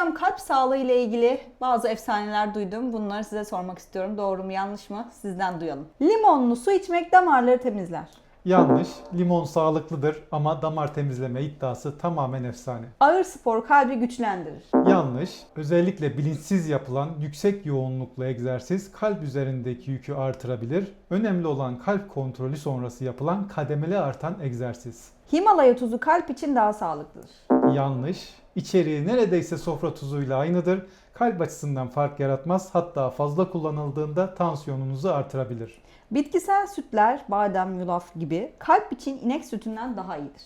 Hocam kalp sağlığı ile ilgili bazı efsaneler duydum. Bunları size sormak istiyorum. Doğru mu yanlış mı? Sizden duyalım. Limonlu su içmek damarları temizler. Yanlış. Limon sağlıklıdır ama damar temizleme iddiası tamamen efsane. Ağır spor kalbi güçlendirir. Yanlış. Özellikle bilinçsiz yapılan yüksek yoğunluklu egzersiz kalp üzerindeki yükü artırabilir. Önemli olan kalp kontrolü sonrası yapılan kademeli artan egzersiz. Himalaya tuzu kalp için daha sağlıklıdır. Yanlış. İçeriği neredeyse sofra tuzuyla aynıdır. Kalp açısından fark yaratmaz. Hatta fazla kullanıldığında tansiyonunuzu artırabilir. Bitkisel sütler, badem, yulaf gibi kalp için inek sütünden daha iyidir.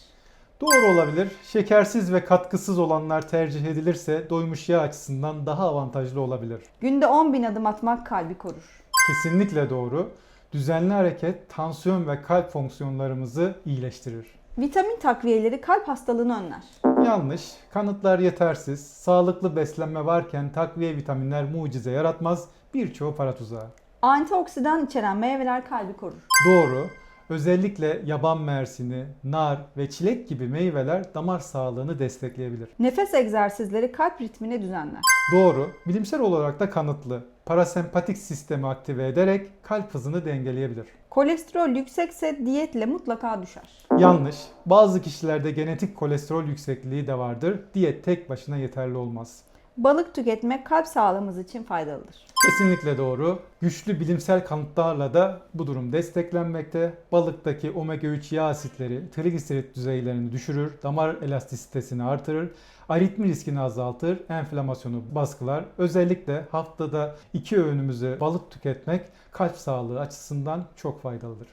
Doğru olabilir. Şekersiz ve katkısız olanlar tercih edilirse doymuş yağ açısından daha avantajlı olabilir. Günde 10 bin adım atmak kalbi korur. Kesinlikle doğru. Düzenli hareket tansiyon ve kalp fonksiyonlarımızı iyileştirir. Vitamin takviyeleri kalp hastalığını önler. Yanlış. Kanıtlar yetersiz. Sağlıklı beslenme varken takviye vitaminler mucize yaratmaz. Birçoğu para tuzağı. Antioksidan içeren meyveler kalbi korur. Doğru. Özellikle yaban mersini, nar ve çilek gibi meyveler damar sağlığını destekleyebilir. Nefes egzersizleri kalp ritmini düzenler. Doğru. Bilimsel olarak da kanıtlı. Parasempatik sistemi aktive ederek kalp hızını dengeleyebilir. Kolesterol yüksekse diyetle mutlaka düşer. Yanlış. Bazı kişilerde genetik kolesterol yüksekliği de vardır. Diyet tek başına yeterli olmaz. Balık tüketmek kalp sağlığımız için faydalıdır. Kesinlikle doğru. Güçlü bilimsel kanıtlarla da bu durum desteklenmekte. Balıktaki omega 3 yağ asitleri trigliserit düzeylerini düşürür, damar elastisitesini artırır, aritmi riskini azaltır, enflamasyonu baskılar. Özellikle haftada iki öğünümüzü balık tüketmek kalp sağlığı açısından çok faydalıdır.